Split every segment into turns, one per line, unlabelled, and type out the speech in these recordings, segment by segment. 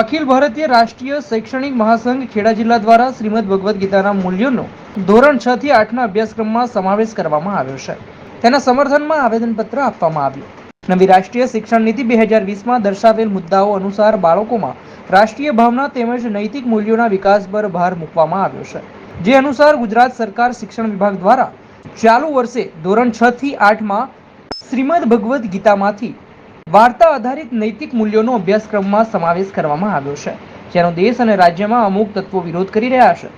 અખિલ ભારતીય રાષ્ટ્રીય શૈક્ષણિક મહાસંઘ ખેડા જિલ્લા દ્વારા શ્રીમદ ભગવદ્ ગીતાના મૂલ્યોનો ધોરણ છ થી આઠના અભ્યાસક્રમમાં સમાવેશ કરવામાં આવ્યો છે. તેના સમર્થનમાં આવેદનપત્ર આપવામાં આવ્યું. નવી રાષ્ટ્રીય શિક્ષણ નીતિ બે હજાર વીસમાં દર્શાવેલ મુદ્દાઓ અનુસાર બાળકોમાં રાષ્ટ્રીય ભાવના તેમજ નૈતિક મૂલ્યોના વિકાસ પર ભાર મૂકવામાં આવ્યો છે. જે અનુસાર ગુજરાત સરકાર શિક્ષણ વિભાગ દ્વારા ચાલુ વર્ષે ધોરણ છ થી આઠમાં શ્રીમદ ભગવદ્ ગીતામાંથી વાર્તા આધારિત નૈતિક મૂલ્યોનો અભ્યાસક્રમમાં સમાવેશ કરવામાં આવ્યો છે, જેનો દેશ અને રાજ્યમાં અમુક તત્વો વિરોધ કરી રહ્યા છે.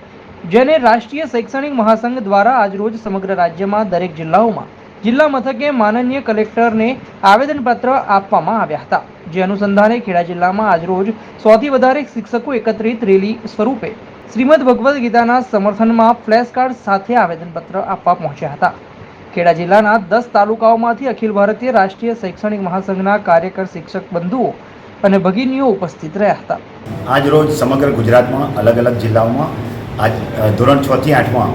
જેને રાષ્ટ્રીય શૈક્ષણિક મહાસંઘ દ્વારા આજરોજ સમગ્ર રાજ્યમાં દરેક જિલ્લાઓમાં જિલ્લા મથકે માનનીય કલેક્ટરને આવેદનપત્ર આપવામાં આવ્યા હતા. જે અનુસંધાને ખેડા જિલ્લામાં આજરોજ સોથી વધારે શિક્ષકો એકત્રિત રેલી સ્વરૂપે શ્રીમદ ભગવદ્ ગીતાના સમર્થનમાં ફ્લેશ કાર્ડ સાથે આવેદનપત્ર આપવા પહોંચ્યા હતા. ખેડા જિલ્લાના દસ તાલુકાઓમાંથી અખિલ ભારતીય રાષ્ટ્રીય શૈક્ષણિક મહાસંઘના કાર્યકર શિક્ષક બંધુઓ અને ભગીનીઓ ઉપસ્થિત રહ્યા હતા.
આજ રોજ સમગ્ર ગુજરાતમાં અલગ અલગ જિલ્લાઓમાં આજ ધોરણ છ થી આઠમાં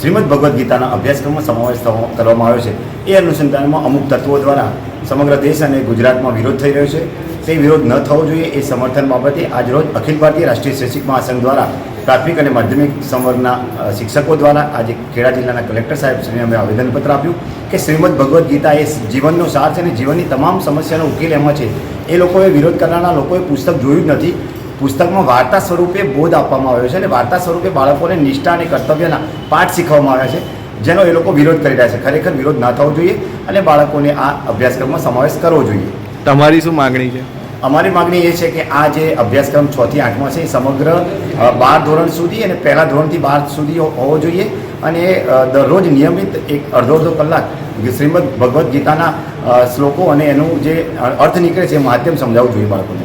શ્રીમદ ભગવદ્ ગીતાના અભ્યાસક્રમમાં સમાવેશ કરવામાં આવ્યો છે. એ અનુસંધાનમાં અમુક તત્વો દ્વારા સમગ્ર દેશ અને ગુજરાતમાં વિરોધ થઈ રહ્યો છે. તે વિરોધ ન થવો જોઈએ એ સમર્થન બાબતે આજરોજ અખિલ ભારતીય રાષ્ટ્રીય શૈક્ષિક મહાસંઘ દ્વારા પ્રાથમિક અને માધ્યમિક સંવર્ગના શિક્ષકો દ્વારા આજે ખેડા જિલ્લાના કલેક્ટર સાહેબ શ્રીને અમે આવેદનપત્ર આપ્યું કે શ્રીમદ ભગવદ્ ગીતા એ જીવનનો સાર છે અને જીવનની તમામ સમસ્યાનો ઉકેલ એમાં છે. એ લોકોએ વિરોધ કરનારા લોકોએ પુસ્તક જોયું જ નથી. પુસ્તકમાં વાર્તા સ્વરૂપે બોધ આપવામાં આવ્યો છે અને વાર્તા સ્વરૂપે બાળકોને નિષ્ઠા અને કર્તવ્યના પાઠ શીખવવામાં આવ્યા છે જેનો એ લોકો વિરોધ કરી રહ્યા છે. ખરેખર વિરોધ ના થવો જોઈએ અને બાળકોને આ અભ્યાસક્રમમાં સમાવેશ કરવો જોઈએ.
તમારી શું માગણી છે?
અમારી માગણી એ છે કે આ જે અભ્યાસક્રમ છ થી આઠમાં છે એ સમગ્ર બાર ધોરણ સુધી અને પહેલા ધોરણથી બાર સુધી હોવો જોઈએ અને દરરોજ નિયમિત એક અડધો અડધો કલાક શ્રીમદ ભગવદ્ ગીતાના શ્લોકો અને એનું જે અર્થ નીકળે છે એ માધ્યમ સમજાવવું જોઈએ બાળકોને.